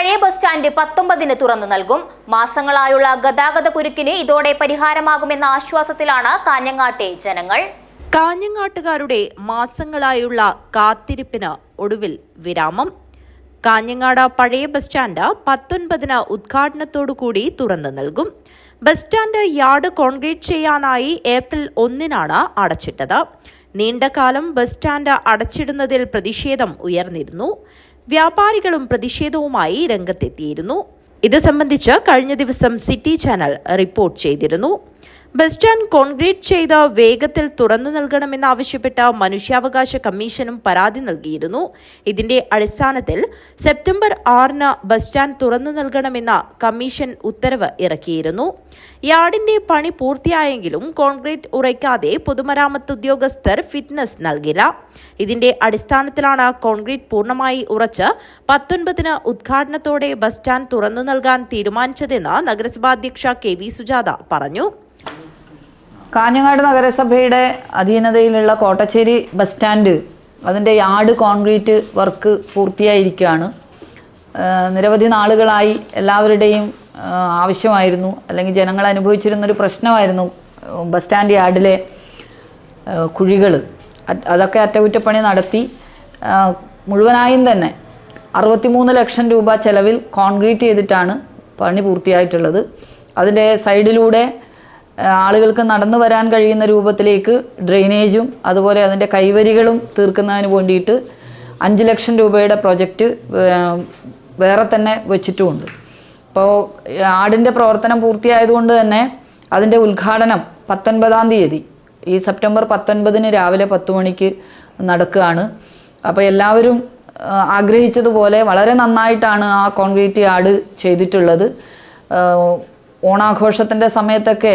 പഴയ bus stand പത്തൊമ്പതിന് തുറന്നു നൽകും. മാസങ്ങളായുള്ള ഗതാഗത കുരുക്കിന് ഇതോടെ പരിഹാരമാകുമെന്ന ആശ്വാസത്തിലാണ് കാഞ്ഞങ്ങാട്ടെ ജനങ്ങൾ. കാഞ്ഞങ്ങാട്ടുകാരുടെ മാസങ്ങളായുള്ള കാത്തിരിപ്പിന് ഒടുവിൽ വിരാമം. കാഞ്ഞങ്ങാട് പഴയ ബസ് സ്റ്റാൻഡ് പത്തൊൻപതിന് ഉദ്ഘാടനത്തോടുകൂടി തുറന്നു നൽകും. ബസ് സ്റ്റാൻഡ് യാർഡ് കോൺക്രീറ്റ് ചെയ്യാനായി ഏപ്രിൽ ഒന്നിനാണ് അടച്ചിട്ടത്. നീണ്ടകാലം ബസ് സ്റ്റാൻഡ് അടച്ചിടുന്നതിൽ പ്രതിഷേധം ഉയർന്നിരുന്നു. വ്യാപാരികളും പ്രതിഷേധവുമായി രംഗത്തെത്തിയിരുന്നു. ഇത് സംബന്ധിച്ച് കഴിഞ്ഞ ദിവസം സിറ്റി ചാനൽ റിപ്പോർട്ട് ചെയ്തിരുന്നു. ബസ് സ്റ്റാൻഡ് കോൺക്രീറ്റ് ചെയ്ത് വേഗത്തിൽ തുറന്നു നൽകണമെന്നാവശ്യപ്പെട്ട് മനുഷ്യാവകാശ കമ്മീഷനും പരാതി നൽകിയിരുന്നു. ഇതിന്റെ അടിസ്ഥാനത്തിൽ സെപ്റ്റംബർ ആറിന് ബസ് സ്റ്റാൻഡ് തുറന്നു നൽകണമെന്ന കമ്മീഷൻ ഉത്തരവ് ഇറക്കിയിരുന്നു. യാർഡിന്റെ പണി പൂർത്തിയായെങ്കിലും കോൺക്രീറ്റ് ഉറയ്ക്കാതെ പൊതുമരാമത്ത് ഉദ്യോഗസ്ഥർ ഫിറ്റ്നസ് നൽകില്ല. ഇതിന്റെ അടിസ്ഥാനത്തിലാണ് കോൺക്രീറ്റ് പൂർണമായി ഉറച്ച് പത്തൊൻപതിന് ഉദ്ഘാടനത്തോടെ ബസ് സ്റ്റാൻഡ് തുറന്നു നൽകാൻ തീരുമാനിച്ചതെന്ന് നഗരസഭാധ്യക്ഷ കെ വി സുജാത പറഞ്ഞു. കാഞ്ഞങ്ങാട് നഗരസഭയുടെ അധീനതയിലുള്ള കോട്ടച്ചേരി ബസ് സ്റ്റാൻഡ് അതിന്റെ യാർഡ് കോൺക്രീറ്റ് വർക്ക് പൂർത്തിയായിരിക്കുകയാണ്. നിരവധി നാളുകളായി എല്ലാവരുടെയും ആവശ്യമായിരുന്നു. അല്ലെങ്കിൽ ജനങ്ങൾ അനുഭവിച്ചിരുന്നൊരു പ്രശ്നമായിരുന്നു ബസ് സ്റ്റാൻഡ് യാർഡിലെ കുഴികൾ അതൊക്കെ അറ്റകുറ്റപ്പണി നടത്തി. മുഴുവനായും തന്നെ അറുപത്തിമൂന്ന് ലക്ഷം രൂപ ചെലവിൽ കോൺക്രീറ്റ് ചെയ്തിട്ടാണ് പണി പൂർത്തിയായിട്ടുള്ളത്. അതിന്റെ സൈഡിലൂടെ ആളുകൾക്ക് നടന്നു വരാൻ കഴിയുന്ന രൂപത്തിലേക്ക് ഡ്രെയിനേജും അതുപോലെ അതിന്റെ കൈവരികളും തീർക്കുന്നതിന് വേണ്ടിയിട്ട് അഞ്ച് ലക്ഷം രൂപയുടെ പ്രൊജക്റ്റ് വേറെ തന്നെ വെച്ചിട്ടുമുണ്ട്. അപ്പോൾ ആടിന്റെ പ്രവർത്തനം പൂർത്തിയായതുകൊണ്ട് തന്നെ അതിന്റെ ഉദ്ഘാടനം പത്തൊൻപതാം തീയതി ഈ സെപ്റ്റംബർ പത്തൊൻപതിന് രാവിലെ പത്ത് മണിക്ക് നടക്കുകയാണ്. അപ്പോൾ എല്ലാവരും ആഗ്രഹിച്ചതുപോലെ വളരെ നന്നായിട്ടാണ് ആ കോൺക്രീറ്റ് ആട് ചെയ്തിട്ടുള്ളത്. ഓണാഘോഷത്തിന്റെ സമയത്തൊക്കെ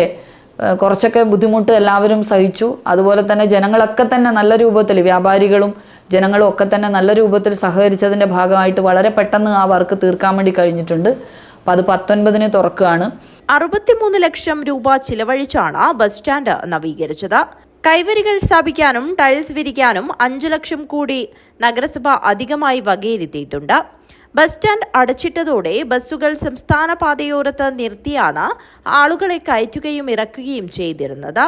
കുറച്ചൊക്കെ ബുദ്ധിമുട്ട് എല്ലാവരും സഹിച്ചു. അതുപോലെ തന്നെ ജനങ്ങളൊക്കെ തന്നെ നല്ല രൂപത്തിൽ വ്യാപാരികളും ജനങ്ങളും ഒക്കെ തന്നെ നല്ല രൂപത്തിൽ സഹകരിച്ചതിന്റെ ഭാഗമായിട്ട് വളരെ പെട്ടെന്ന് ആ വർക്ക് തീർക്കാൻ വേണ്ടി കഴിഞ്ഞിട്ടുണ്ട്. അപ്പം അത് പത്തൊൻപതിന് തുറക്കുകയാണ്. അറുപത്തിമൂന്ന് ലക്ഷം രൂപ ചിലവഴിച്ചാണ് ബസ് സ്റ്റാൻഡ് നവീകരിച്ചത്. കൈവരികൾ സ്ഥാപിക്കാനും ടൈൽസ് വിരിക്കാനും അഞ്ചു ലക്ഷം കൂടി നഗരസഭ അധികമായി വകയിരുത്തിയിട്ടുണ്ട്. ബസ് സ്റ്റാൻഡ് അടച്ചിട്ടതോടെ ബസ്സുകൾ സംസ്ഥാന പാതയോരത്ത് നിർത്തിയാണ് ആളുകളെ കയറ്റുകയും ഇറക്കുകയും ചെയ്തിരുന്നത്.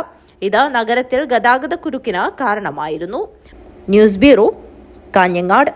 ഇത് നഗരത്തിൽ ഗതാഗത കുരുക്കിന് കാരണമായിരുന്നു. News bureau Kanhangad.